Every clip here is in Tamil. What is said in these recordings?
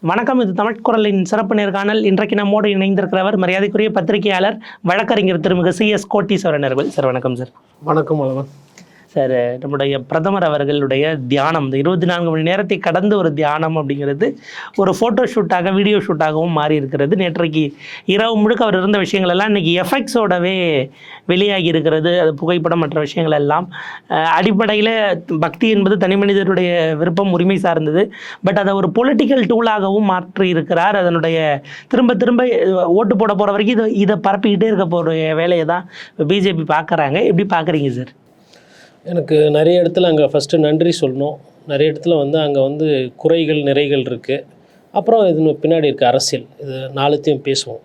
வணக்கம் இது தமிழ் குரலின் சிறப்பு நேர்காணல். இன்றைக்கு நம்மோடு இணைந்திருக்கிறவர் மரியாதைக்குரிய பத்திரிகையாளர் வழக்கறிஞர் திருமிகு சி எஸ் கோட்டீஸ்வரன் அவர்கள். சார் வணக்கம் சார். வணக்கம் வளவன் சார் நம்முடைய பிரதமர் அவர்களுடைய தியானம் இந்த இருபத்தி நான்கு மணி நேரத்தை கடந்த ஒரு தியானம் அப்படிங்கிறது ஒரு ஃபோட்டோ ஷூட்டாக வீடியோ ஷூட்டாகவும் மாறி இருக்கிறது நேற்றைக்கு இரவு முழுக்க அவர் இருந்த விஷயங்கள் எல்லாம் இன்றைக்கி எஃபெக்ட்ஸோடவே வெளியாகி இருக்கிறது. அது புகைப்படம் மற்ற விஷயங்கள் எல்லாம். அடிப்படையில் பக்தி என்பது தனி மனிதருடைய விருப்பம் உரிமை சார்ந்தது. பட் அதை ஒரு பொலிட்டிக்கல் டூலாகவும் மாற்றி இருக்கிறார் அதனுடைய திரும்ப திரும்ப ஓட்டு போட போகிற வரைக்கும் இதை இதை பரப்பிக்கிட்டே இருக்க போகிற வேலையை தான் பிஜேபி பார்க்குறாங்க. எப்படி பார்க்குறீங்க சார்? எனக்கு நிறைய இடத்துல அங்கே ஃபஸ்ட்டு நன்றி சொல்லணும். நிறைய இடத்துல வந்து அங்கே வந்து குறைகள் நிறைகள் இருக்குது அப்புறம் இது பின்னாடி இருக்க அரசியல். இது நாலுத்தையும் பேசுவோம்.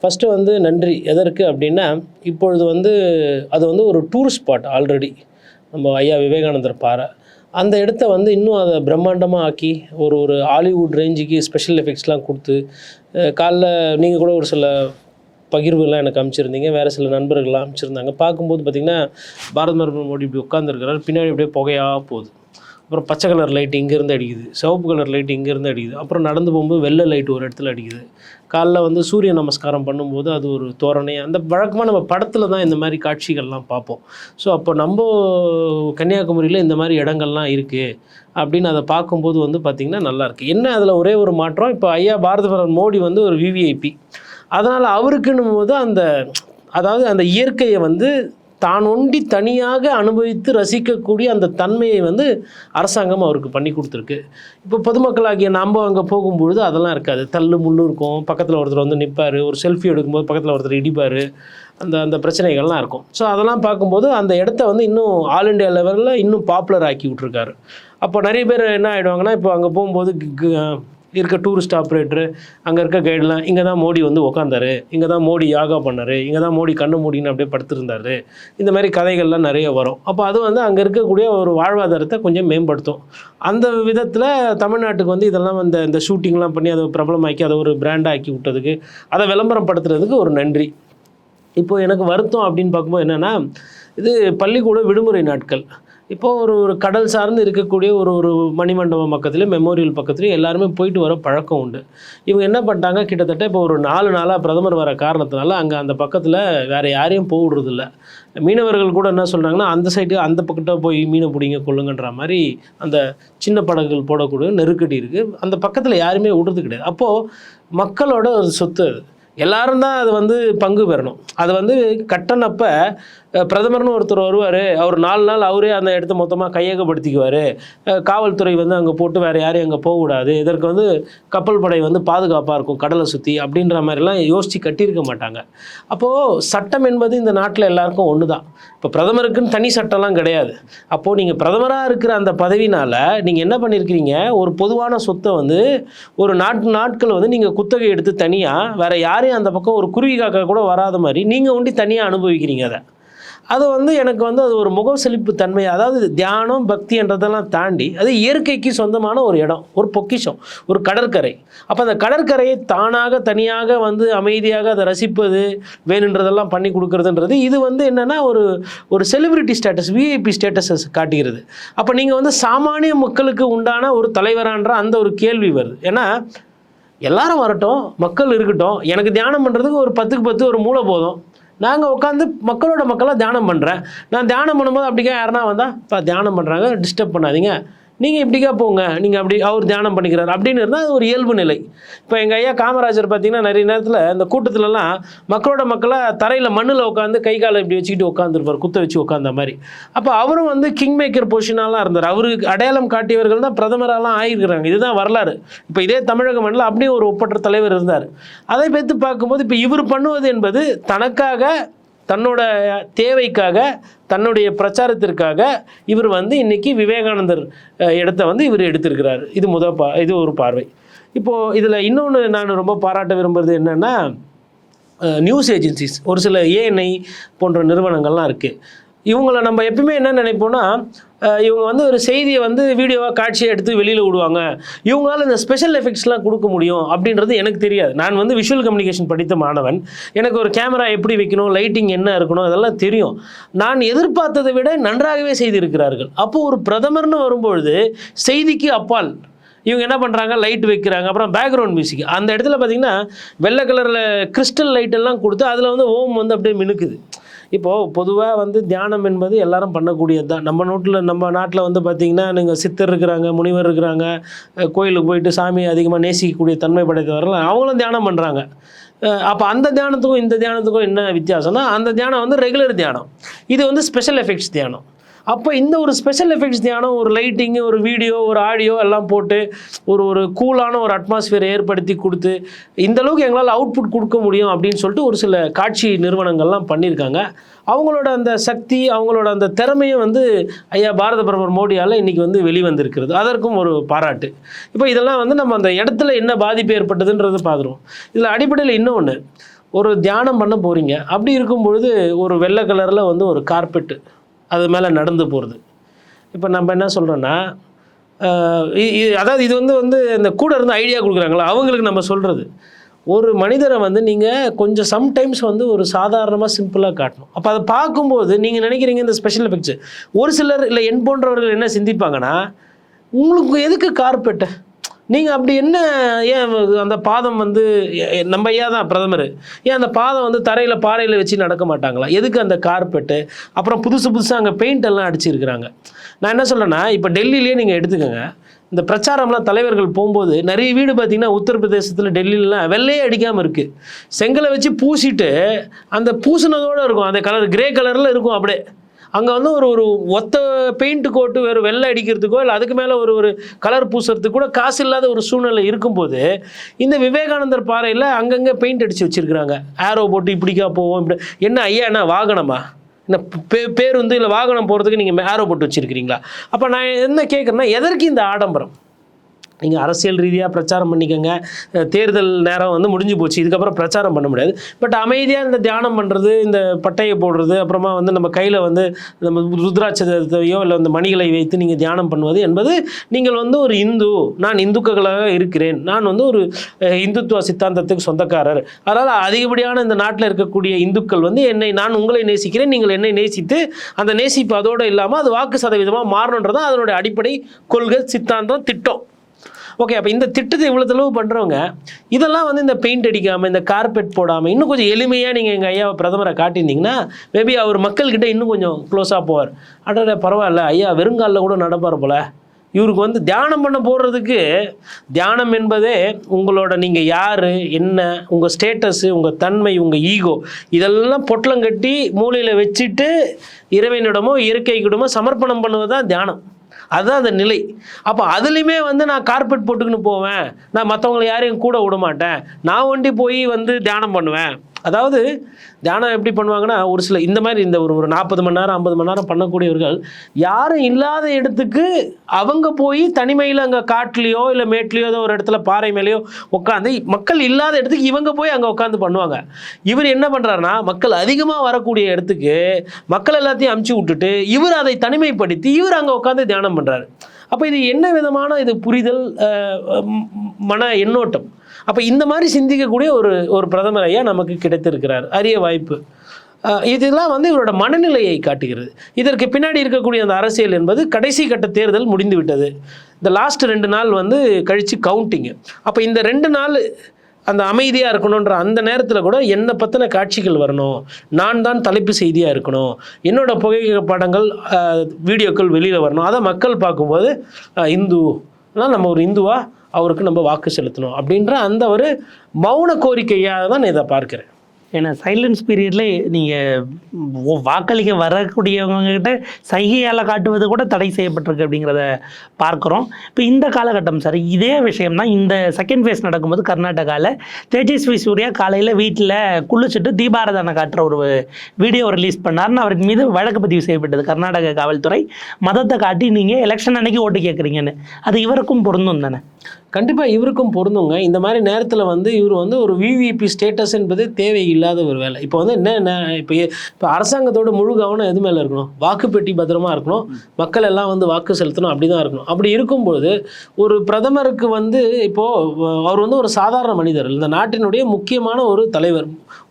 ஃபஸ்ட்டு வந்து நன்றி. எதற்கு அப்படின்னா இப்பொழுது வந்து அது வந்து ஒரு டூரிஸ்ட் ஸ்பாட் ஆல்ரெடி நம்ம ஐயா விவேகானந்தர் பாறை. அந்த இடத்த வந்து இன்னும் அதை பிரம்மாண்டமாக ஆக்கி ஒரு ஒரு ஹாலிவுட் ரேஞ்சுக்கு ஸ்பெஷல் எஃபெக்ட்ஸ்லாம் கொடுத்து காலைல நீங்கள் கூட ஒரு சில பகிர்வுகள்லாம் எனக்கு அமைச்சிருந்தீங்க. வேறு சில நண்பர்கள்லாம் அமைச்சிருந்தாங்க. பார்க்கும்போது பார்த்திங்கன்னா பாரத் மரபு மோடி இப்படி உட்காந்துருக்கிறார் பின்னாடி அப்படியே புகையாக போகுது. அப்புறம் பச்சை கலர் லைட் இங்கேருந்து அடிக்குது. சிவப்பு கலர் லைட் இங்கேருந்து அடிக்குது. அப்புறம் நடந்து போகும்போது வெள்ளை லைட் ஒரு இடத்துல அடிக்குது. காலைல வந்து சூரிய நமஸ்காரம் பண்ணும்போது அது ஒரு தோரணை. அந்த வழக்கமாக நம்ம படத்தில் தான் இந்த மாதிரி காட்சிகள்லாம் பார்ப்போம். ஸோ அப்போ நம்ம கன்னியாகுமரியில் இந்த மாதிரி இடங்கள்லாம் இருக்குது அப்படின்னு அதை பார்க்கும்போது வந்து பார்த்திங்கன்னா நல்லாயிருக்கு என்ன அதில் ஒரே ஒரு மாற்றம்? இப்போ ஐயா பாரத மோடி வந்து ஒரு விவிஐபி அதனால் அவருக்குன்னும் போது அந்த அதாவது அந்த இயற்கையை வந்து தான் ஒண்டி தனியாக அனுபவித்து ரசிக்கக்கூடிய அந்த தன்மையை வந்து அரசாங்கம் அவருக்கு பண்ணி கொடுத்துருக்கு. இப்போ பொதுமக்களாகிய நாம் அங்கே போகும்பொழுது அதெல்லாம் இருக்காது. தள்ளு முள்ளு இருக்கும். பக்கத்தில் ஒருத்தர் வந்து நிற்பார் ஒரு செல்ஃபி எடுக்கும்போது பக்கத்தில் ஒருத்தர் இடிப்பார். அந்த அந்த பிரச்சனைகள்லாம் இருக்கும். ஸோ அதெல்லாம் பார்க்கும்போது அந்த இடத்த வந்து இன்னும் ஆல் இண்டியா லெவலில் இன்னும் பாப்புலர் ஆக்கி விட்ருக்காரு அப்போ நிறைய பேர் என்ன ஆகிடுவாங்கன்னா இப்போ அங்கே போகும்போது இருக்க டூரிஸ்ட் ஆப்ரேட்டரு அங்கே இருக்க கைடெலாம் இங்கே தான் மோடி வந்து உக்காந்தாரு. இங்கே தான் மோடி யோகா பண்ணார். இங்கே தான் மோடி கண்ணு மூடின்னு அப்படியே படுத்திருந்தார். இந்த மாதிரி கதைகள்லாம் நிறைய வரும். அப்போ அது வந்து அங்கே இருக்கக்கூடிய ஒரு வாழ்வாதாரத்தை கொஞ்சம் மேம்படுத்தும். அந்த விதத்தில் தமிழ்நாட்டுக்கு வந்து இதெல்லாம் வந்து இந்த ஷூட்டிங்லாம் பண்ணி அதை பிரபலமாக்கி அதை ஒரு பிராண்டாக்கி விட்டதுக்கு அதை விளம்பரப்படுத்துறதுக்கு ஒரு நன்றி. இப்போது எனக்கு வருத்தம் அப்படின்னு பார்க்கும்போது என்னென்னா இது பள்ளிக்கூட விடுமுறை நாட்கள். இப்போ ஒரு ஒரு கடல் சார்ந்து இருக்கக்கூடிய ஒரு ஒரு மணிமண்டபம் பக்கத்துலேயும் மெமோரியல் பக்கத்துலேயும் எல்லாருமே போயிட்டு வர பழக்கம் உண்டு. இவங்க என்ன பண்ணிட்டாங்க? கிட்டத்தட்ட இப்போ ஒரு நாலு நாளாக பிரதமர் வர காரணத்தினால அங்கே அந்த பக்கத்தில் வேறு யாரையும் போக விடுறதில்ல மீனவர்கள் கூட என்ன சொல்கிறாங்கன்னா அந்த சைடு அந்த பக்கத்தை போய் மீனை பிடிங்க கொள்ளுங்கன்ற மாதிரி அந்த சின்ன படகுகள் போடக்கூடிய நெருக்கடி இருக்குது அந்த பக்கத்தில் யாருமே விடுறது கிடையாது. அப்போது மக்களோட ஒரு சொத்து அது. எல்லாரும் தான் அது வந்து பங்கு பெறணும். அது வந்து கட்டணப்ப பிரதமர்னு ஒருத்தர் வருவார். அவர் நாலு நாள் அவரே அந்த இடத்த மொத்தமாக கையகப்படுத்திக்குவார். காவல்துறை வந்து அங்கே போட்டு வேறு யாரையும் அங்கே போகக்கூடாது. இதற்கு வந்து கப்பல் படை வந்து பாதுகாப்பாக இருக்கும் கடலை சுற்றி அப்படின்ற மாதிரிலாம் யோசித்து கட்டியிருக்க மாட்டாங்க. அப்போது சட்டம் என்பது இந்த நாட்டில் எல்லாருக்கும் ஒன்று தான் இப்போ பிரதமருக்குன்னு தனி சட்டம்லாம் கிடையாது. அப்போது நீங்கள் பிரதமராக இருக்கிற அந்த பதவினால் நீங்கள் என்ன பண்ணியிருக்கிறீங்க ஒரு பொதுவான சொத்தை வந்து ஒரு நாட்டு நாட்கள் வந்து நீங்கள் குத்தகை எடுத்து தனியாக வேறு யாரையும் அந்த பக்கம் ஒரு குருவி காக்கா கூட வராத மாதிரி நீங்கள் ஒண்டி தனியாக அனுபவிக்கிறீங்க அதை. அது வந்து எனக்கு வந்து அது ஒரு முக செழிப்பு தன்மை அதாவது தியானம் பக்தி என்றதெல்லாம் தாண்டி அது இயற்கைக்கு சொந்தமான ஒரு இடம் ஒரு பொக்கிஷம் ஒரு கடற்கரை. அப்போ அந்த கடற்கரையை தானாக தனியாக வந்து அமைதியாக அதை ரசிப்பது வேணுன்றதெல்லாம் பண்ணி கொடுக்குறதுன்றது இது வந்து என்னென்னா ஒரு ஒரு செலிபிரிட்டி ஸ்டேட்டஸ் விஐபி ஸ்டேட்டஸஸ் காட்டுகிறது. அப்போ நீங்கள் வந்து சாமானிய மக்களுக்கு உண்டான ஒரு தலைவரான்ற அந்த ஒரு கேள்வி வருது. ஏன்னா எல்லாரும் வரட்டும் மக்கள் இருக்கட்டும் எனக்கு தியானம் பண்ணுறதுக்கு ஒரு பத்துக்கு பத்து ஒரு மூளை போதும். நாங்கள் உட்காந்து மக்களோட மக்களாக தியானம் பண்ணுறேன் நான் தியானம் பண்ணும்போது அப்படிக்கா யாருனா வந்தால் இப்போ தியானம் பண்ணுறாங்க டிஸ்டர்ப் பண்ணாதீங்க. நீங்கள் இப்படிக்கா போங்க. நீங்கள் அப்படி அவர் தியானம் பண்ணிக்கிறார். அப்படின்னு இருந்தால் அது ஒரு இயல்பு நிலை. இப்போ எங்கள் ஐயா காமராஜர் பார்த்தீங்கன்னா நிறைய நேரத்தில் இந்த கூட்டத்துலலாம் மக்களோட மக்களாக தரையில் மண்ணில் உட்காந்து கை காலை இப்படி வச்சுக்கிட்டு உட்காந்துருப்பார் குத்த வச்சு உட்காந்த மாதிரி. அப்போ அவரும் வந்து கிங் மேக்கர் பொசிஷனாலாம் இருந்தார். அவருக்கு அடையாளம் காட்டியவர்கள் தான் பிரதமராலாம் ஆகியிருக்கிறாங்க இதுதான் வரலாறு. இப்போ இதே தமிழக மண்ணில் அப்படியே ஒரு ஒப்பற்ற தலைவர் இருந்தார். அதை பார்த்து பார்க்கும்போது இப்போ இவர் பண்ணுவது என்பது தனக்காக தன்னோட தேவைக்காக தன்னுடைய பிரச்சாரத்திற்காக இவர் வந்து இன்றைக்கி விவேகானந்தர் இடத்த வந்து இவர் எடுத்திருக்கிறார். இது முத பா இது ஒரு பார்வை. இப்போது இதில் இன்னொன்று நான் ரொம்ப பாராட்ட விரும்புறது என்னென்னா நியூஸ் ஏஜென்சிஸ். ஒரு சில ஏஎன்ஐ போன்ற நிறுவனங்கள்லாம் இருக்குது இவங்கள நம்ம எப்பயுமே என்ன நினைப்போம்னா இவங்க வந்து ஒரு செய்தியை வந்து வீடியோவாக காட்சியை எடுத்து வெளியில் விடுவாங்க. இவங்களால இந்த ஸ்பெஷல் எஃபெக்ட்ஸ்லாம் கொடுக்க முடியும் அப்படின்றது எனக்கு தெரியாது. நான் வந்து விஷுவல் கம்யூனிகேஷன் படித்த மாணவன். எனக்கு ஒரு கேமரா எப்படி வைக்கணும் லைட்டிங் என்ன இருக்கணும் அதெல்லாம் தெரியும். நான் எதிர்பார்த்ததை விட நன்றாகவே செய்திருக்கிறார்கள். அப்போது ஒரு பிரதமர்னு வரும்பொழுது செய்திக்கு அப்பால் இவங்க என்ன பண்ணுறாங்க லைட் வைக்கிறாங்க. அப்புறம் பேக்ரவுண்ட் மியூசிக் அந்த இடத்துல பார்த்தீங்கன்னா வெள்ளை கலரில் கிறிஸ்டல் லைட் எல்லாம் கொடுத்து அதில் வந்து ஓம் வந்து அப்படியே மினுக்குது. இப்போது பொதுவாக வந்து தியானம் என்பது எல்லாரும் பண்ணக்கூடியது தான் நம்ம நோட்டில் நம்ம நாட்டில் வந்து பார்த்திங்கன்னா நீங்கள் சித்தர் இருக்கிறாங்க முனிவர் இருக்கிறாங்க கோயிலுக்கு போயிட்டு சாமி அதிகமாக நேசிக்கக்கூடிய தன்மை படைத்தவர்கள் அவங்களும் தியானம் பண்ணுறாங்க அப்போ அந்த தியானத்துக்கும் இந்த தியானத்துக்கும் என்ன வித்தியாசம்னா அந்த தியானம் வந்து ரெகுலர் தியானம். இது வந்து ஸ்பெஷல் எஃபெக்ட்ஸ் தியானம். அப்போ இந்த ஒரு ஸ்பெஷல் எஃபெக்ட்ஸ் தியானம் ஒரு லைட்டிங்கு ஒரு வீடியோ ஒரு ஆடியோ எல்லாம் போட்டு ஒரு ஒரு கூலான ஒரு அட்மாஸ்ஃபியர் ஏற்படுத்தி கொடுத்து இந்த அளவுக்கு எங்களால் அவுட்புட் கொடுக்க முடியும் அப்படின்னு சொல்லிட்டு ஒரு சில காட்சி நிறுவனங்கள்லாம் பண்ணியிருக்காங்க. அவங்களோட அந்த சக்தி அவங்களோட அந்த திறமையும் வந்து ஐயா பாரத பிரதமர் மோடியால் இன்றைக்கி வந்து வெளிவந்திருக்கிறது. அதற்கும் ஒரு பாராட்டு. இப்போ இதெல்லாம் வந்து நம்ம அந்த இடத்துல என்ன பாதிப்பு ஏற்பட்டதுன்றது பார்த்துருவோம். இதில் அடிப்படையில் இன்னொன்று ஒரு தியானம் பண்ண போகிறீங்க அப்படி இருக்கும் பொழுது ஒரு வெள்ளை கலரில் வந்து ஒரு கார்பெட்டு அது மேலே நடந்து போகிறது இப்போ நம்ம என்ன சொல்கிறோன்னா அதாவது இது வந்து வந்து இந்த கூட இருந்து ஐடியா கொடுக்குறாங்களா? அவங்களுக்கு நம்ம சொல்கிறது ஒரு மனிதரை வந்து நீங்கள் கொஞ்சம் சம்டைம்ஸ் வந்து ஒரு சாதாரணமாக சிம்பிளாக காட்டணும். அப்போ அதை பார்க்கும்போது நீங்கள் நினைக்கிறீங்க இந்த ஸ்பெஷல் எஃபெக்ட்ஸ் ஒரு சிலர் இல்லை என் போன்றவர்கள் என்ன சிந்திப்பாங்கன்னா உங்களுக்கு எதுக்கு கார்பெட்டை நீங்கள் அப்படி என்ன ஏன் அந்த பாதம் வந்து நம்ம ஐயா தான் பிரதமர். ஏன் அந்த பாதம் வந்து தரையில் பாறையில் வச்சு நடக்க மாட்டாங்களா? எதுக்கு அந்த கார்பெட்டு? அப்புறம் புதுசு புதுசாக அங்கே பெயிண்ட் எல்லாம் அடிச்சிருக்கிறாங்க. நான் என்ன சொல்கிறேன்னா இப்போ டெல்லியிலே நீங்கள் எடுத்துக்கோங்க. இந்த பிரச்சாரம்லாம் தலைவர்கள் போகும்போது நிறைய வீடு பார்த்தீங்கன்னா உத்தரப்பிரதேசத்தில் டெல்லியிலலாம் வெள்ளையே அடிக்காமல் இருக்குது செங்கலை வச்சு பூசிட்டு அந்த பூசினதோடு இருக்கும். அந்த கலர் கிரே கலரில் இருக்கும் அப்படியே. அங்கே வந்து ஒரு ஒரு ஒத்த பெயிண்ட் கோட்டு வேறு வெள்ளை அடிக்கிறதுக்கோ இல்லை அதுக்கு மேலே ஒரு ஒரு கலர் பூசுறதுக்கு கூட காசு இல்லாத ஒரு சூழ்நிலை இருக்கும்போது இந்த விவேகானந்தர் பாறையில் அங்கங்கே பெயிண்ட் அடித்து வச்சுருக்குறாங்க. ஆரோ போட்டு இப்படிக்கா போவோம் இப்படி. என்ன ஐயா என்ன வாகனமா? என்ன பே பேர் வந்து இல்லை வாகனம் போகிறதுக்கு நீங்கள் ஆரோ போட்டு வச்சுருக்கிறீங்களா? அப்போ நான் என்ன கேட்குறேன்னா எதற்கு இந்த ஆடம்பரம்? நீங்கள் அரசியல் ரீதியாக பிரச்சாரம் பண்ணிக்கோங்க. தேர்தல் நேரம் வந்து முடிஞ்சு போச்சு. இதுக்கப்புறம் பிரச்சாரம் பண்ண முடியாது. பட் அமைதியாக இந்த தியானம் பண்ணுறது இந்த பட்டையை போடுறது அப்புறமா வந்து நம்ம கையில் வந்து நம்ம ருத்ராட்சத்தையோ இல்லை இந்த மணிகளை வைத்து நீங்கள் தியானம் பண்ணுவது என்பது நீங்கள் வந்து ஒரு இந்து நான் இந்துக்களாக இருக்கிறேன். நான் வந்து ஒரு இந்துத்துவ சித்தாந்தத்துக்கு சொந்தக்காரர். அதனால் அதிகப்படியான இந்த நாட்டில் இருக்கக்கூடிய இந்துக்கள் வந்து என்னை நான் உங்களை நேசிக்கிறேன் நீங்கள் என்னை நேசித்து அந்த நேசிப்பு அதோடு இல்லாமல் அது வாக்கு சதவீதமாக மாறணுன்றது அதனுடைய அடிப்படை கொள்கை சித்தாந்தம் திட்டம். ஓகே அப்போ இந்த திட்டத்தை இவ்வளோ தெளிவு பண்ணுறவங்க இதெல்லாம் வந்து இந்த பெயிண்ட் அடிக்காமல் இந்த கார்பெட் போடாமல் இன்னும் கொஞ்சம் எளிமையாக நீங்கள் எங்கள் ஐயாவை பிரதமரை காட்டியிருந்தீங்கன்னா மேபி அவர் மக்கள்கிட்ட இன்னும் கொஞ்சம் க்ளோஸாக போவார். அடடே பரவாயில்ல ஐயா வெறுங்காலில் கூட நடப்பார் போல. இவருக்கு வந்து தியானம் பண்ண போடுறதுக்கு தியானம் என்பதே உங்களோட நீங்கள் யார் என்ன உங்கள் ஸ்டேட்டஸு உங்கள் தன்மை உங்கள் ஈகோ இதெல்லாம் பொட்டலம் கட்டி மூலையில் வச்சுட்டு இறைவனிடமோ இயற்கைக்கிடமோ சமர்ப்பணம் பண்ணுவது தான் தியானம். அதுதான் அந்த நிலை. அப்போ அதுலேயுமே வந்து நான் கார்பெட் போட்டுக்கின்னு போவேன். நான் மற்றவங்களை யாரையும் கூட விட மாட்டேன் நான் ஒண்டி போய் வந்து தியானம் பண்ணுவேன். அதாவது தியானம் எப்படி பண்ணுவாங்கன்னா ஒரு சில இந்த மாதிரி இந்த ஒரு ஒரு நாற்பது மணி நேரம் ஐம்பது மணி நேரம் பண்ணக்கூடியவர்கள் யாரும் இல்லாத இடத்துக்கு அவங்க போய் தனிமையில் அங்கே காட்டுலேயோ இல்லை மேட்லேயோ ஏதோ ஒரு இடத்துல பாறை மேலேயோ உட்காந்து மக்கள் இல்லாத இடத்துக்கு இவங்க போய் அங்கே உட்காந்து பண்ணுவாங்க. இவர் என்ன பண்ணுறாருன்னா மக்கள் அதிகமாக வரக்கூடிய இடத்துக்கு மக்கள் எல்லாத்தையும் அமுச்சு விட்டுட்டு இவர் அதை தனிமைப்படுத்தி இவர் அங்கே உட்காந்து தியானம் பண்ணுறாரு அப்போ இது என்ன விதமான இது புரிதல் மன எண்ணோட்டம்? அப்போ இந்த மாதிரி சிந்திக்கக்கூடிய ஒரு ஒரு பிரதமர் ஐயா நமக்கு கிடைத்திருக்கிறார். அரிய வாய்ப்பு. இதெல்லாம் வந்து இவரோட மனநிலையை காட்டுகிறது. இதற்கு பின்னாடி இருக்கக்கூடிய அந்த அரசியல் என்பது கடைசி கட்ட தேர்தல் முடிந்துவிட்டது. இந்த லாஸ்ட் ரெண்டு நாள் வந்து கழித்து கவுண்டிங்கு அப்போ இந்த ரெண்டு நாள் அந்த அமைதியாக இருக்கணுன்ற அந்த நேரத்தில் கூட என்னை பற்றின காட்சிகள் வரணும். நான் தான் தலைப்பு செய்தியாக இருக்கணும். என்னோடய புகைப்படங்கள் படங்கள் வீடியோக்கள் வெளியில் வரணும். அதை மக்கள் பார்க்கும்போது இந்துனால் நம்ம ஒரு இந்துவாக அவருக்கு நம்ம வாக்கு செலுத்தணும். அப்படின்ற அந்த ஒரு மௌன கோரிக்கையாக தான் நான் இதை பார்க்குறேன். ஏன்னா சைலன்ஸ் பீரியடில் நீங்கள் வாக்களிக்க வரக்கூடியவங்கக்கிட்ட சைகையால் காட்டுவது கூட தடை செய்யப்பட்டிருக்கு அப்படிங்கிறத பார்க்குறோம். இப்போ இந்த காலகட்டம் சார் இதே விஷயம் தான் இந்த செகண்ட் ஃபேஸ் நடக்கும்போது கர்நாடகாவில் தேஜஸ்வி சூர்யா காலையில் வீட்டில் குளிச்சுட்டு தீபாரதனை காட்டுற ஒரு வீடியோ ரிலீஸ் பண்ணாருன்னு அவரின் மீது வழக்கு பதிவு செய்யப்பட்டது. கர்நாடக காவல்துறை மதத்தை காட்டி நீங்கள் எலெக்ஷன் அன்னைக்கு ஓட்டு கேட்குறீங்கன்னு அது இவருக்கும் பொருந்தும் தானே? கண்டிப்பாக இவருக்கும் பொருந்துங்க. இந்த மாதிரி நேரத்தில் வந்து இவர் வந்து ஒரு விவிபி ஸ்டேட்டஸ் என்பது தேவையில்லாத ஒரு வேலை. இப்போ வந்து என்ன என்ன இப்போ இப்போ அரசாங்கத்தோட முழு கவனம் எது மேலே இருக்கணும்? வாக்குப்பெட்டி பத்திரமா இருக்கணும். மக்கள் எல்லாம் வந்து வாக்கு செலுத்தணும் அப்படி தான் இருக்கணும். அப்படி இருக்கும்போது ஒரு பிரதமருக்கு வந்து இப்போது அவர் வந்து ஒரு சாதாரண மனிதர். இந்த நாட்டினுடைய முக்கியமான ஒரு தலைவர்.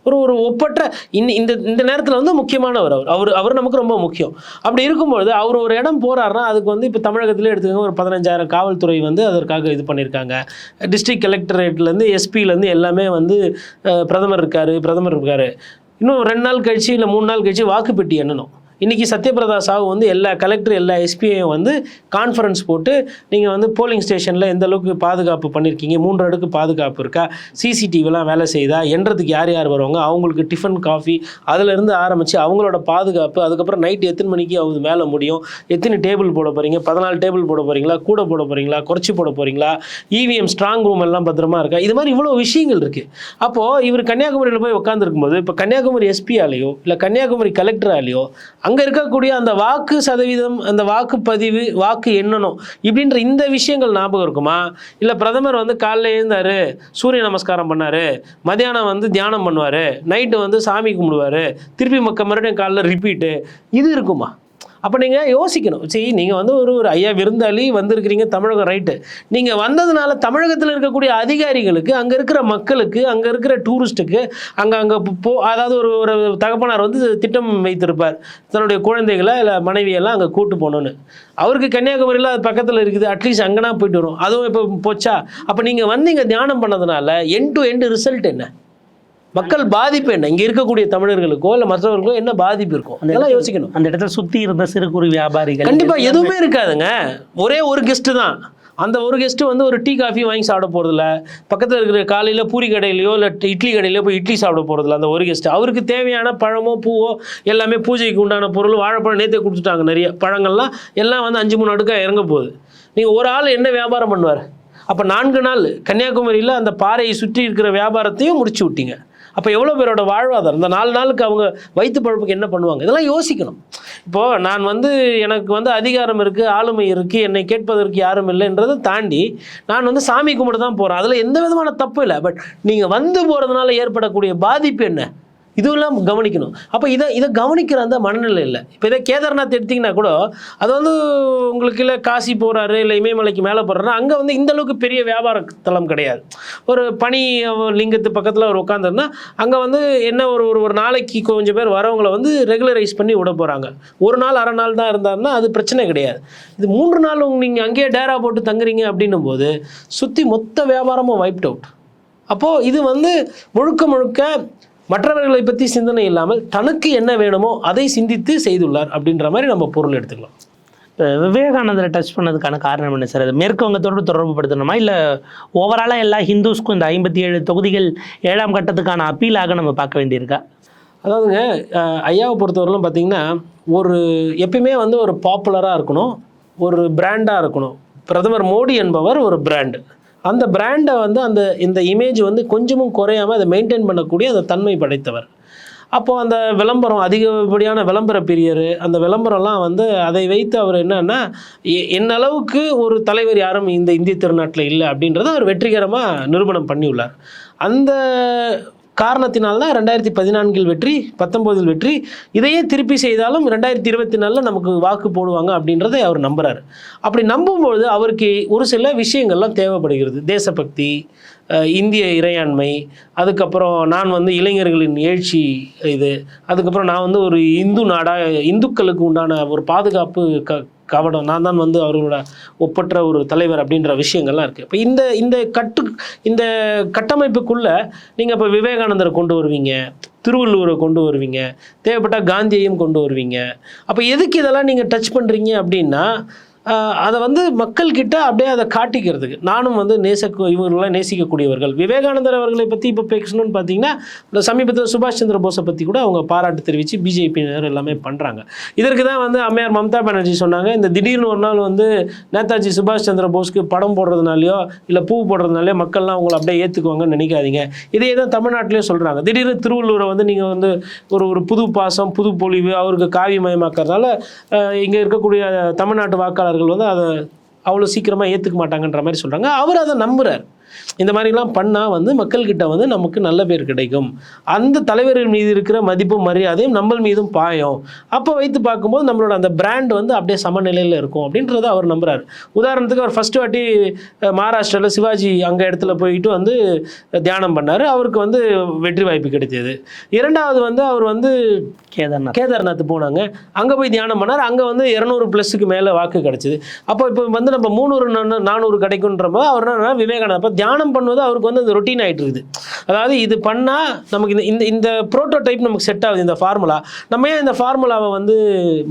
ஒரு ஒரு ஒப்பற்ற இந்த இந்த இந்த நேரத்தில் வந்து முக்கியமானவர் அவர். அவர் அவர் நமக்கு ரொம்ப முக்கியம். அப்படி இருக்கும்பொழுது அவர் ஒரு இடம் போகிறாருன்னா அதுக்கு வந்து இப்போ தமிழகத்திலே எடுத்துக்கோங்க ஒரு பதினஞ்சாயிரம் காவல்துறை வந்து அதற்காக இது பண்ணியிருக்காங்க டிஸ்ட்ரிக்ட் கலெக்டரேட்லேருந்து எஸ்பிலேருந்து எல்லாமே வந்து பிரதமர் இருக்கார் பிரதமர் இருக்கார். இன்னும் ரெண்டு நாள் கழிச்சு இல்லை மூணு நாள் கழிச்சு வாக்குப்பெட்டி எண்ணணும். இன்றைக்கி சத்யபிரதா சாவு வந்து எல்லா கலெக்டர் எல்லா எஸ்பியையும் வந்து கான்ஃபரன்ஸ் போட்டு நீங்கள் வந்து போலிங் ஸ்டேஷனில் எந்த அளவுக்கு பாதுகாப்பு பண்ணியிருக்கீங்க மூன்று அடுக்கு பாதுகாப்பு இருக்கா? சிசிடிவிலாம் வேலை செய்தா? என்றதுக்கு யார் யார் வருவாங்க? அவங்களுக்கு டிஃபன் காஃபி அதிலிருந்து ஆரம்பித்து அவங்களோட பாதுகாப்பு அதுக்கப்புறம் நைட் எத்தனை மணிக்கு அவங்க மேலே முடியும்? எத்தனை டேபிள் போட போகிறீங்க பதினாலு டேபிள் போட போகிறீங்களா கூட போட போகிறீங்களா குறைச்சி போட போகிறீங்களா இவிஎம் ஸ்ட்ராங் ரூம் எல்லாம் பத்திரமா இருக்கா? இது மாதிரி இவ்வளோ விஷயங்கள் இருக்குது அப்போது இவர் கன்னியாகுமரியில் போய் உட்காந்துருக்கும்போது இப்போ கன்னியாகுமரி எஸ்பியாலேயோ இல்லை கன்னியாகுமரி கலெக்டராலேயோ அங்கே அங்கே இருக்கக்கூடிய அந்த வாக்கு சதவீதம் அந்த வாக்குப்பதிவு வாக்கு எண்ணணும் இப்படின்ற இந்த விஷயங்கள் ஞாபகம் இருக்குமா? இல்லை பிரதமர் வந்து காலைல எழுந்தார் சூரிய நமஸ்காரம் பண்ணாரு மதியானம் வந்து தியானம் பண்ணுவார் நைட்டு வந்து சாமி கும்பிடுவார் திருப்பி மக்க மறுபடியும் காலைல ரிப்பீட்டு இது இருக்குமா? அப்போ நீங்கள் யோசிக்கணும். சரி நீங்கள் வந்து ஒரு ஒரு ஐயா விருந்தாளி வந்திருக்கிறீங்க தமிழகம் ரைட்டு நீங்கள் வந்ததுனால தமிழகத்தில் இருக்கக்கூடிய அதிகாரிகளுக்கு அங்கே இருக்கிற மக்களுக்கு அங்கே இருக்கிற டூரிஸ்ட்டுக்கு அங்கே அங்கே போ அதாவது ஒரு ஒரு தகப்பனார் வந்து திட்டம் வைத்திருப்பார். தன்னுடைய குழந்தைகளை இல்லை மனைவியெல்லாம் அங்கே கூட்டு போகணுன்னு அவருக்கு கன்னியாகுமரியில் அது பக்கத்தில் இருக்குது. அட்லீஸ்ட் அங்கேனா போயிட்டு வரும். அதுவும் இப்போ போச்சா? அப்போ நீங்கள் வந்து இங்கே தியானம் பண்ணதுனால என் டு எண்டு ரிசல்ட் என்ன? மக்கள் பாதிப்பு என்ன? இங்கே இருக்கக்கூடிய தமிழர்களுக்கோ இல்லை மற்றவர்களுக்கோ என்ன பாதிப்பு இருக்கும்? அதெல்லாம் யோசிக்கணும். அந்த இடத்துல சுத்தி இருந்த சிறு குறு வியாபாரிகள் கண்டிப்பா எதுவுமே இருக்காதுங்க. ஒரே ஒரு கெஸ்ட் தான். அந்த ஒரு கெஸ்ட் வந்து ஒரு டீ காஃபி வாங்கி சாப்பிட போறதில்ல. பக்கத்தில் இருக்கிற காலையில் பூரி கடையிலையோ இல்லை இட்லி கடையிலையோ போய் இட்லி சாப்பிட போறதில்ல அந்த ஒரு கெஸ்ட் அவருக்கு தேவையான பழமோ பூவோ எல்லாமே பூஜைக்கு உண்டான பொருள் வாழைப்பழம் நேற்றே கொடுத்துட்டாங்க நிறைய பழங்கள்லாம் எல்லாம் வந்து அஞ்சு மூணு அடுக்கா இறங்க போகுது. நீங்கள் ஒரு ஆள் என்ன வியாபாரம் பண்ணுவார்? அப்போ நான்கு நாள் கன்னியாகுமரியில் அந்த பாறையை சுற்றி இருக்கிற வியாபாரத்தையும் முடிச்சு விட்டீங்க. அப்போ எவ்வளோ பேரோட வாழ்வாதாரம்? இந்த நாலு நாளுக்கு அவங்க வயிற்று பழப்புக்கு என்ன பண்ணுவாங்க? இதெல்லாம் யோசிக்கணும். இப்போது நான் வந்து எனக்கு வந்து அதிகாரம் இருக்குது ஆளுமை இருக்குது என்னை கேட்பதற்கு யாரும் இல்லைன்றதை தாண்டி நான் வந்து சாமி கும்பிட தான் போகிறேன் அதில் எந்த விதமான தப்பு இல்லை. பட் நீங்கள் வந்து போகிறதுனால ஏற்படக்கூடிய பாதிப்பு என்ன? இதுவெல்லாம் கவனிக்கணும். அப்போ இதை இதை கவனிக்கிற அந்த மனநிலை இல்லை. இப்போ இதே கேதார்நாத் எடுத்திங்கன்னா கூட அது வந்து உங்களுக்கு இல்லை காசி போகிறாரு இல்லை இமயமலைக்கு மேலே போகிறாரு அங்கே வந்து இந்த அளவுக்கு பெரிய வியாபார தளம் கிடையாது. ஒரு பனி லிங்கத்து பக்கத்தில் அவர் உட்காந்துருந்தா அங்கே வந்து என்ன ஒரு ஒரு ஒரு நாளைக்கு கொஞ்சம் பேர் வரவங்கள வந்து ரெகுலரைஸ் பண்ணி விட போகிறாங்க ஒரு நாள் அரை நாள் தான் இருந்தாருன்னா அது பிரச்சனை கிடையாது. இது மூன்று நாள் நீங்கள் அங்கேயே டேரா போட்டு தங்குறீங்க அப்படின்னும் போது சுற்றி மொத்த வியாபாரமும் வைப்ட் அவுட் அப்போது இது வந்து முழுக்க முழுக்க மற்றவர்களை பற்றி சிந்தனை இல்லாமல் தனக்கு என்ன வேணுமோ அதை சிந்தித்து செய்துள்ளார் அப்படின்ற மாதிரி நம்ம பொருள் எடுத்துக்கலாம். இப்போ விவேகானந்தரை டச் பண்ணதுக்கான காரணம் என்ன சார் அது மேற்கு வங்கத்தோடு தொடர்பு படுத்தணுமா இல்லை ஓவராலாக எல்லா ஹிந்துஸ்க்கும் இந்த ஐம்பத்தி ஏழு தொகுதிகள் ஏழாம் கட்டத்துக்கான அப்பீலாக நம்ம பார்க்க வேண்டியிருக்கா? அதாவதுங்க ஐயாவை பொறுத்தவரையிலும் பார்த்தீங்கன்னா ஒரு எப்பயுமே வந்து ஒரு பாப்புலராக இருக்கணும் ஒரு பிராண்டாக இருக்கணும். பிரதமர் மோடி என்பவர் ஒரு பிராண்டு அந்த பிராண்டை வந்து அந்த இந்த இமேஜ் வந்து கொஞ்சமும் குறையாமல் அதை மெயின்டைன் பண்ணக்கூடிய அந்த தன்மை படைத்தவர். அப்போது அந்த விளம்பரம் அதிகப்படியான விளம்பர பிரியர் அந்த விளம்பரம்லாம் வந்து அதை வைத்து அவர் என்னன்னா எ- அளவுக்கு ஒரு தலைவர் யாரும் இந்த இந்திய திருநாட்டில் இல்லை அப்படின்றத அவர் வெற்றிகரமாக நிரூபணம் பண்ணியுள்ளார். அந்த காரணத்தினால்தான் ரெண்டாயிரத்தி பதினான்கில் வெற்றி பத்தொம்போதில் வெற்றி. இதையே திருப்பி செய்தாலும் ரெண்டாயிரத்தி இருபத்தி நாலில் நமக்கு வாக்கு போடுவாங்க அப்படின்றதை அவர் நம்புகிறார் அப்படி நம்பும்பொழுது அவருக்கு ஒரு சில விஷயங்கள்லாம் தேவைப்படுகிறது. தேசபக்தி இந்திய இறையாண்மை அதுக்கப்புறம் நான் வந்து இளைஞர்களின் எழுச்சி இது அதுக்கப்புறம் நான் வந்து ஒரு இந்து நாடாக இந்துக்களுக்கு உண்டான ஒரு பாதுகாப்பு க கவடம் நான் தான் வந்து அவர்களோட ஒப்பற்ற ஒரு தலைவர் அப்படின்ற விஷயங்கள்லாம் இருக்குது இப்போ இந்த இந்த கட்டு இந்த கட்டமைப்புக்குள்ளே நீங்கள் இப்போ விவேகானந்தரை கொண்டு வருவீங்க திருவள்ளுவரை கொண்டு வருவீங்க தேவைப்பட்டால் காந்தியையும் கொண்டு வருவீங்க. அப்போ எதுக்கு இதெல்லாம் நீங்கள் டச் பண்ணுறீங்க அப்படின்னா அதை வந்து மக்கள்கிட்ட அப்படியே அதை காட்டிக்கிறதுக்கு. நானும் வந்து நேசக்கு இவங்களெலாம் நேசிக்கக்கூடியவர்கள். விவேகானந்தர் அவர்களை பற்றி இப்போ பேசணும்னு பார்த்தீங்கன்னா இந்த சமீபத்தில் சுபாஷ் சந்திர போஸை பற்றி கூட அவங்க பாராட்டு தெரிவித்து பிஜேபியினர் எல்லாமே பண்ணுறாங்க இதற்கு தான் வந்து அம்மையார் மம்தா பானர்ஜி சொன்னாங்க இந்த திடீர்னு ஒரு நாள் வந்து நேதாஜி சுபாஷ் சந்திர போஸ்க்கு படம் போடுறதுனாலையோ இல்லை பூ போடுறதுனாலையோ மக்கள்லாம் அவங்கள அப்படியே ஏற்றுக்குவாங்கன்னு நினைக்காதீங்க. இதே தான் தமிழ்நாட்டிலே சொல்கிறாங்க திடீர்னு திருவள்ளூரை வந்து நீங்கள் வந்து ஒரு ஒரு புது பாசம் புது பொலிவு அவருக்கு காவியமயமாக்கறதுனால இங்கே இருக்கக்கூடிய தமிழ்நாட்டு வாக்காளர்கள் வந்து அதை அவ்வளோ சீக்கிரமாக ஏற்றுக்க மாட்டாங்கன்ற மாதிரி சொல்கிறாங்க அவர் அதை நம்புகிறார் இந்த மாதிரிலாம் பண்ணால் வந்து மக்கள்கிட்ட வந்து நமக்கு நல்ல பேர் கிடைக்கும். அந்த தலைவர்கள் மீது இருக்கிற மதிப்பும் மரியாதையும் நம்ம மீதும் பாயும். அப்போ வைத்து பார்க்கும்போது நம்மளோட அந்த பிராண்ட் வந்து அப்படியே சமநிலையில் இருக்கும் அப்படின்றத அவர் நம்புறாரு. உதாரணத்துக்கு அவர் ஃபர்ஸ்ட் வாட்டி மகாராஷ்டிராவில் சிவாஜி அங்கே இடத்துல போயிட்டு வந்து தியானம் பண்ணார். அவருக்கு வந்து வெற்றி வாய்ப்பு கிடைத்தது. இரண்டாவது வந்து அவர் வந்து கேதார்நாத். கேதார்நாத் போனாங்க. அங்கே போய் தியானம் பண்ணார். அங்கே வந்து இரநூறு ப்ளஸுக்கு மேலே வாக்கு கிடச்சிது. அப்போ இப்போ வந்து நம்ம முந்நூறு நானூறு கிடைக்குன்ற போது அவர் என்ன விவேகானந்தர் அப்போ தியானம் பண்ணுவது அவருக்கு வந்து அந்த ரொட்டீன் ஆகிட்டு இருக்குது அதாவது இது பண்ணால் நமக்கு இந்த இந்த இந்த ப்ரோட்டோடைப் நமக்கு செட் ஆகுது இந்த ஃபார்முலா நம்ம ஏன் இந்த ஃபார்முலாவை வந்து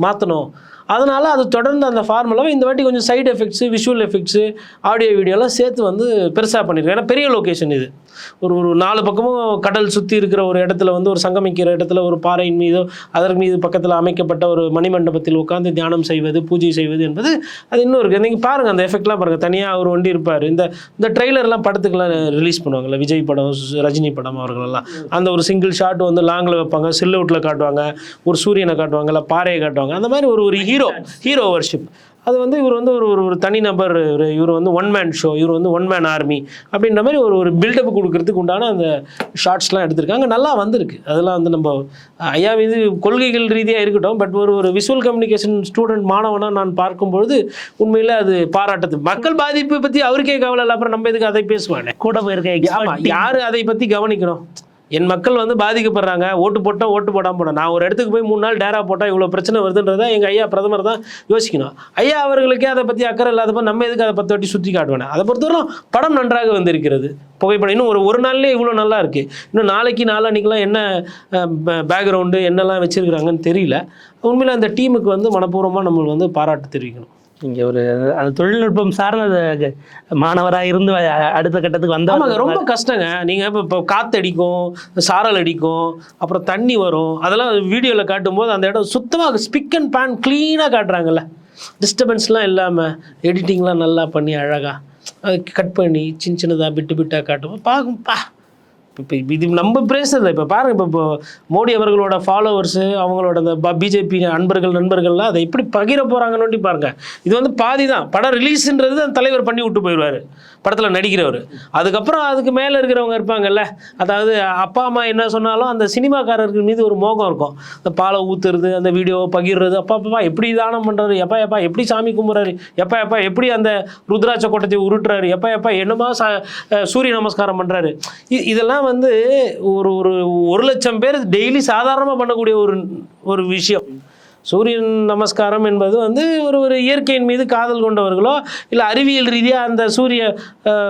மாற்றணும் அதனால் அது தொடர்ந்து அந்த ஃபார்முலாவை இந்த வாட்டி கொஞ்சம் side effects visual effects audio வீடியோலாம் சேர்த்து வந்து பெருசாக பண்ணியிருக்கேன் ஏன்னா பெரிய லொக்கேஷன் இது. ஒரு ஒரு நாலு பக்கமும் கடல் சுற்றி இருக்கிற ஒரு இடத்துல வந்து ஒரு சங்கமிக்கிற இடத்துல ஒரு பாறையின் மீதோ அதற்கு மீது பக்கத்தில் அமைக்கப்பட்ட ஒரு மணிமண்டபத்தில் உட்காந்து தியானம் செய்வது பூஜை செய்வது என்பது அது இன்னும் இருக்குது நீங்கள் பாருங்கள் அந்த எஃபெக்ட்லாம் பாருங்கள் தனியாக அவர் ஒண்டி இருப்பார். இந்த இந்த ட்ரெய்லர்லாம் படத்துக்குலாம் ரிலீஸ் பண்ணுவாங்கள்ல விஜய் படம் ரஜினி படம் அவர்களெல்லாம். அந்த ஒரு சிங்கிள் ஷாட் வந்து லாங்கில் வைப்பாங்க சில்லவுட்டில் காட்டுவாங்க ஒரு சூரியனை காட்டுவாங்க இல்லை பாறையை காட்டுவாங்க. அந்த மாதிரி ஒரு ஒரு ஹீரோ ஹீரோ வர்ஷிப் அது வந்து இவர் வந்து ஒரு ஒரு ஒரு தனிநபர் இவர் வந்து ஒன் மேன் ஷோ இவர் வந்து ஒன் மேன் ஆர்மி அப்படின்ற மாதிரி ஒரு ஒரு பில்டப் கொடுக்கறதுக்கு உண்டான அந்த ஷார்ட்ஸ்லாம் எடுத்திருக்காங்க. நல்லா வந்திருக்கு. அதெல்லாம் வந்து நம்ம ஐயா இது கொள்கைகள் ரீதியாக இருக்கட்டும் பட் ஒரு ஒரு விஷுவல் கம்யூனிகேஷன் ஸ்டூடெண்ட் மாணவனாக நான் பார்க்கும்பொழுது உண்மையில் அது பாராட்டது. மக்கள் பாதிப்பை பற்றி அவருக்கே கவலை இல்லை அப்புறம் நம்ம எதுக்கு அதை பேசுவானே? கூட போயிருக்க ஆமாம் யார் அதை பற்றி கவனிக்கணும்? என் மக்கள் வந்து பாதிக்கப்படுறாங்க. ஓட்டு போட்டால் ஓட்டு போடாமல் போட நான் ஒரு இடத்துக்கு போய் மூணு நாள் டேரா போட்டால் இவ்வளோ பிரச்சனை வருதுன்றதை எங்கள் ஐயா பிரதமர் தான் யோசிக்கணும். ஐயா அவர்களுக்கே அதை பற்றி அக்கறை இல்லாதப்ப நம்ம எதுக்கு அதை பற்றி வாட்டி சுற்றி காட்டுவேன் அதை பொறுத்தவரைக்கும் படம் நன்றாக வந்திருக்கிறது. புகைப்படம் இன்னும் ஒரு ஒரு நாள்லேயே இவ்வளோ நல்லா இருக்குது இன்னும் நாளைக்கு நாளான்னைக்கெலாம் என்ன பேக்ரவுண்டு என்னெல்லாம் வச்சுருக்குறாங்கன்னு தெரியல. உண்மையில் அந்த டீமுக்கு வந்து மனப்பூர்வமாக நம்ம வந்து பாராட்டு தெரிவிக்கணும். இங்கே ஒரு அந்த தொழில்நுட்பம் சார்ந்த மாணவராக இருந்து அடுத்த கட்டத்துக்கு வந்தவங்க ரொம்ப கஷ்டங்க. நீங்கள் இப்போ இப்போ காற்று அடிக்கும் சாரல் அடிக்கும் அப்புறம் தண்ணி வரும் அதெல்லாம் வீடியோவில் காட்டும்போது அந்த இடம் சுத்தமாக ஸ்பிக் அண்ட் பேன் க்ளீனாக காட்டுறாங்கல்ல. டிஸ்டர்பன்ஸ்லாம் இல்லாமல் எடிட்டிங்லாம் நல்லா பண்ணி அழகாக அது கட் பண்ணி சின்ன சின்னதாக பிட்டு பிட்டாக காட்டும் பார்க்கும் பா இப்போ இது நம்ம பேசுறது இப்போ பாருங்க இப்போ இப்போ மோடி அவர்களோட ஃபாலோவர்ஸு அவங்களோட அந்த பிஜேபி அன்பர்கள் நண்பர்கள்லாம் அதை எப்படி பகிர போகிறாங்கன்னு பாருங்க. இது வந்து பாதி தான். படம் ரிலீஸுன்றது அந்த தலைவர் பண்ணி விட்டு போயிடுவார். படத்தில் நடிக்கிறவர். அதுக்கப்புறம் அதுக்கு மேலே இருக்கிறவங்க இருப்பாங்கல்ல. அதாவது அப்பா அம்மா என்ன சொன்னாலும் அந்த சினிமாக்காரர்கள் மீது ஒரு மோகம் இருக்கும். அந்த பாலை ஊற்றுறது அந்த வீடியோவை பகிர்றது. அப்பா அப்பா எப்படி தானம் பண்ணுறாரு எப்பா எப்பா எப்படி சாமி கும்பிட்றாரு எப்பா எப்பா எப்படி அந்த ருத்ராட்ச கோட்டத்தை உருட்டுறாரு? எப்பா எப்பா என்னமா சா சூரிய நமஸ்காரம் பண்ணுறாரு இதெல்லாம் வந்து ஒரு ஒரு ஒரு லட்சம் பேர் டெய்லி சாதாரணமாக பண்ணக்கூடிய ஒரு ஒரு விஷயம். சூரியன் நமஸ்காரம் என்பது வந்து ஒரு ஒரு இயற்கையின் மீது காதல் கொண்டவர்களோ இல்லை அறிவியல் ரீதியாக அந்த சூரிய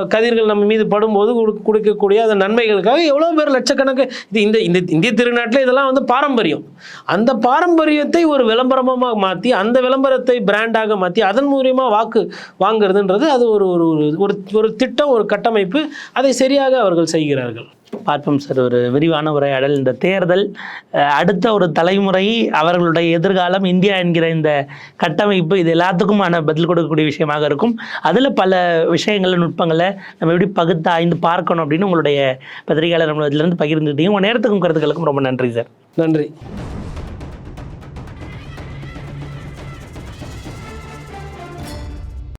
கதிர்கள் நம்ம மீது படும்போது கொடுக்கக்கூடிய அந்த நன்மைகளுக்காக எவ்வளோ பேர் லட்சக்கணக்கு இது இந்த இந்த இந்திய திருநாட்டில் இதெல்லாம் வந்து பாரம்பரியம். அந்த பாரம்பரியத்தை ஒரு விளம்பரமாக மாற்றி அந்த விளம்பரத்தை பிராண்டாக மாற்றி அதன் மூலியமாக வாக்கு வாங்குறதுன்றது அது ஒரு ஒரு ஒரு- ஒரு ஒரு திட்டம் ஒரு கட்டமைப்பு அதை சரியாக அவர்கள் செய்கிறார்கள். பார்ப்போம் சார் ஒரு விரிவான உரையாடல். இந்த தேர்தல் அடுத்த ஒரு தலைமுறை அவர்களுடைய எதிர்காலம் இந்தியா என்கிற இந்த கட்டமைப்பு இது எல்லாத்துக்குமான பதில் கொடுக்கக்கூடிய விஷயமாக இருக்கும். அதில் பல விஷயங்களை நுட்பங்களை நம்ம எப்படி பகுத்து ஆய்ந்து பார்க்கணும் அப்படின்னு உங்களுடைய பத்திரிகையாளர் நம்மள இதிலிருந்து பகிர்ந்துட்டீங்க உங்கள் நேரத்துக்கும் கருத்துக்களுக்கும் ரொம்ப நன்றி சார். நன்றி.